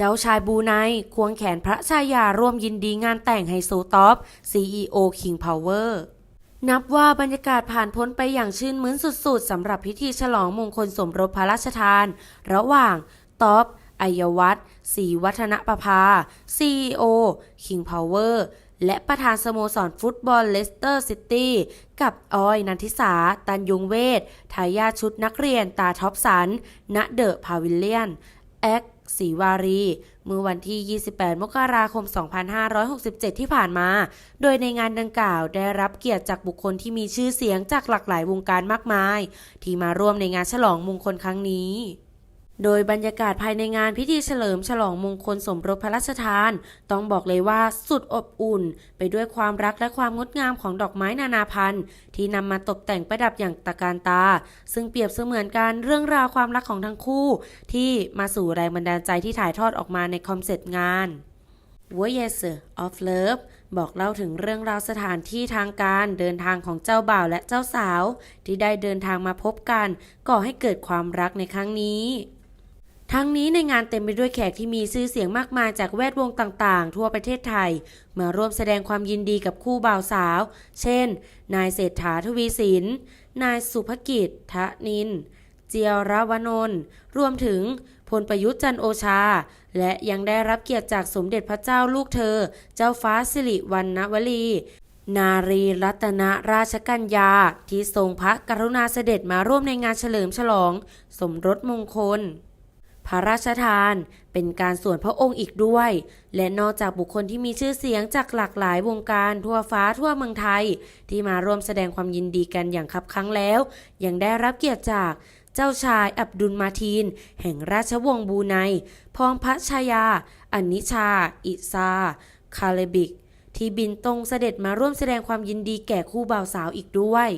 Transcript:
เจ้าชายบูไนควงแขนพระชายาร่วมยินดีงานแต่งไฮโซท็อป CEO King Power นับว่าบรรยากาศผ่านพ้นไปอย่างชื่นมื้นสุดๆสำหรับพิธีฉลองมงคลสมรสพระราชทาน ระหว่างท็อปอัยวัฒน์ศรีวัฒนประภา CEO King Power และประธานสโมสรฟุตบอลเลสเตอร์ซิตี้กับออยนันทิสา ตันยุงเวททายาชุดนักเรียนตาท็อปสัน ณ เดอะพาวิลเลียน แอค ศรีวารีเมื่อวันที่ 28 มกราคม 2567 ที่ผ่านมา โดยในงานดังกล่าวได้รับเกียรติจากบุคคลที่มีชื่อเสียงจากหลากหลายวงการมากมาย ที่มาร่วมในงานฉลองมงคลครั้งนี้ โดยบรรยากาศภายในงานพิธีเฉลิมฉลองมงคลสมรสพระราชทาน ต้องบอกเลยว่าสุดอบอุ่น ไปด้วยความรักและความงดงามของดอกไม้นานาพันธุ์ ที่นำมาตกแต่งประดับอย่างตะการตา ซึ่งเปรียบเสมือนการเรื่องราวความรักของทั้งคู่ ที่มาสู่แรงบันดาลใจที่ถ่ายทอดออกมาในคอนเซ็ปต์งาน Voyage of Love บอกเล่าถึงเรื่องราวสถานที่ทางการเดินทางของเจ้าบ่าวและเจ้าสาว ที่ได้เดินทางมาพบกัน ก่อให้เกิดความรักในครั้งนี้ ทั้งนี้ในงานเต็มไปด้วยแขกที่มีชื่อเสียงมากมายจากแวดวงต่างๆ ทั่วประเทศไทย มาร่วมแสดงความยินดีกับคู่บ่าวสาว เช่น นายเศรษฐาทวีสิน นายสุภกิจทะนิน เจียรวนนท์รวมถึงพลประยุทธ์จันโอชา และยังได้รับเกียรติจากสมเด็จพระเจ้าลูกเธอ เจ้าฟ้าสิริวัณณวลีนารีรัตนราชกัญญา ที่ทรงพระกรุณาเสด็จมาร่วมในงานเฉลิมฉลอง สมรสมงคล พระราชทาน เป็นการส่วนพระองค์อีกด้วย และนอกจากบุคคลที่มีชื่อเสียงจากหลากหลายวงการทั่วฟ้าทั่วเมืองไทย ที่มาร่วมแสดงความยินดีกันอย่างคับคั้งแล้ว ยังได้รับเกียรติจากเจ้าชายอับดุลมาทีน แห่งราชวงศ์บูไนพองพระชายา อันนิชา อิซา คาเลบิก ที่บินตรงเสด็จมาร่วมแสดงความยินดีแก่คู่บ่าวสาวอีกด้วย